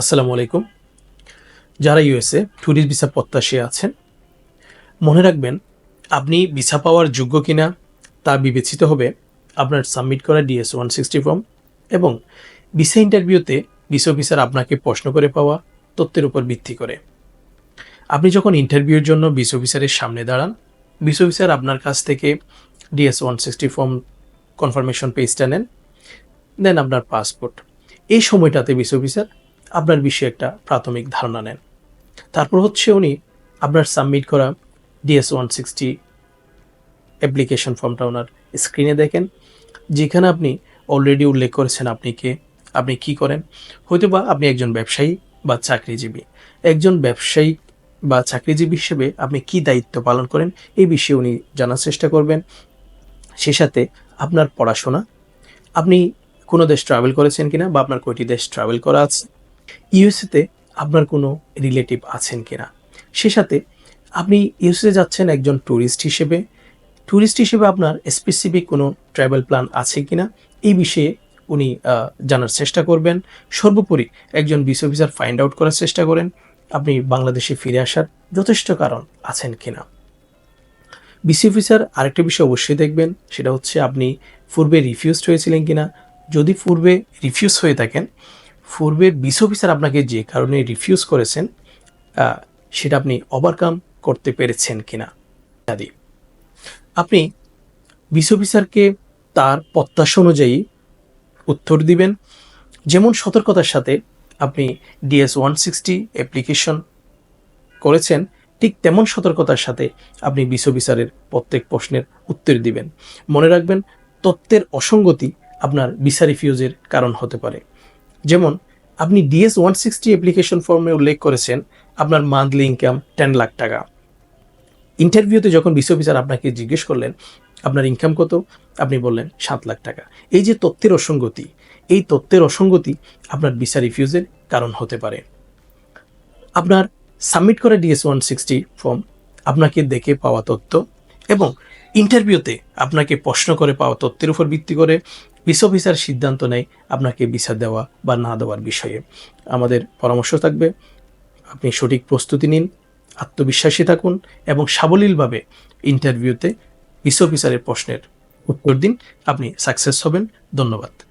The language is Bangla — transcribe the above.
আসসালামু আলাইকুম। যারা ইউএসএ ট্যুরিস্ট ভিসা প্রত্যাশী আছেন, মনে রাখবেন, আপনি ভিসা পাওয়ার যোগ্য কিনা তা বিবেচিত হবে আপনার সাবমিট করা ডিএস ওয়ান সিক্সটি ফর্ম এবং ভিসা ইন্টারভিউতে ভিসা অফিসার আপনাকে প্রশ্ন করে পাওয়া, তথ্যের উপর ভিত্তি করে। আপনি যখন ইন্টারভিউর জন্য ভিসা অফিসারের সামনে দাঁড়ান, ভিসা অফিসার আপনার কাছ থেকে DS one sixty form confirmation পেজটা নেন, দেন আপনার পাসপোর্ট। এই সময়টাতে ভিসা অফিসার আপনার বিষয়ে একটা প্রাথমিক ধারণা নেন। তারপর হচ্ছে উনি আপনার সাবমিট করা ডিএস ওয়ান সিক্সটি অ্যাপ্লিকেশন ফর্মটা ওনার স্ক্রিনে দেখেন, যেখানে আপনি অলরেডি উল্লেখ করেছেন আপনি কে, আপনি কি করেন। হয়তো বা আপনি একজন ব্যবসায়ী বা চাকরিজীবী। একজন ব্যবসায়ী বা চাকরিজীবী হিসেবে আপনি কি দায়িত্ব পালন করেন এই বিষয়ে উনি জানার চেষ্টা করবেন। সে সাথে আপনার পড়াশোনা, আপনি কোনো দেশ ট্রাভেল করেছেন কিনা বা আপনার কয়টি দেশ ট্রাভেল করা আছে ইউএসএতে আপনার কোনো রিলেটিভ আছেন কিনা? সে সাথে আপনি ইউএসএ যাচ্ছেন একজন ট্যুরিস্ট হিসেবে। ট্যুরিস্ট হিসেবে আপনার স্পেসিফিক কোনো ট্রাভেল প্ল্যান আছে কিনা? এই বিষয়ে উনি জানার চেষ্টা করবেন। সর্বোপরি একজন বিস অফিসার ফাইন্ড আউট করার চেষ্টা করেন। আপনি বাংলাদেশে ফিরে আসার যথেষ্ট কারণ আছেন কিনা? বিসি অফিসার আরেকটা বিষয় অবশ্যই দেখবেন, সেটা হচ্ছে আপনি পূর্বে রিফিউজড হয়েছিলেন কিনা? যদি পূর্বে রিফিউজ হয়ে থাকেন পূর্বের বিস অফিসার আপনাকে যে কারণে রিফিউজ করেছেন সেটা আপনি ওভারকাম করতে পেরেছেন কিনা? ইত্যাদি আপনি বিস অফিসারকে তার প্রত্যাশা অনুযায়ী উত্তর দিবেন। যেমন সতর্কতার সাথে আপনি ডিএস ওয়ান সিক্সটি অ্যাপ্লিকেশন করেছেন, ঠিক তেমন সতর্কতার সাথে আপনি বিস অফিসারের প্রত্যেক প্রশ্নের উত্তর দিবেন। মনে রাখবেন, তত্ত্বের অসঙ্গতি আপনার ভিসা রিফিউজের কারণ হতে পারে। যেমন, আপনি ডিএস ওয়ান সিক্সটি অ্যাপ্লিকেশন ফর্মে উল্লেখ করেছেন, আপনার মান্থলি ইনকাম টেন লাখ টাকা। ইন্টারভিউতে যখন বিসি অফিসার আপনাকে জিজ্ঞেস করলেন, আপনার ইনকাম কত? আপনি বললেন সাত লাখ টাকা। এই যে তথ্যের অসঙ্গতি, এই তথ্যের অসঙ্গতি আপনার ভিসা রিফিউজের কারণ হতে পারে। আপনার সাবমিট করা ডিএস ওয়ান সিক্সটি ফর্ম আপনাকে দেখে পাওয়া তথ্য এবং ইন্টারভিউতে আপনাকে প্রশ্ন করে পাওয়া তথ্যের উপর ভিত্তি করে ভিসা অফিসার সিদ্ধান্ত নেয় আপনাকে ভিসা দেওয়া বা না দেওয়ার বিষয়ে। আমাদের পরামর্শ থাকবে, আপনি সঠিক প্রস্তুতি নিন, আত্মবিশ্বাসী থাকুন এবং সাবলীলভাবে ইন্টারভিউতে ভিসা অফিসারের প্রশ্নের উত্তর দিন। আপনি সাকসেস হবেন। ধন্যবাদ।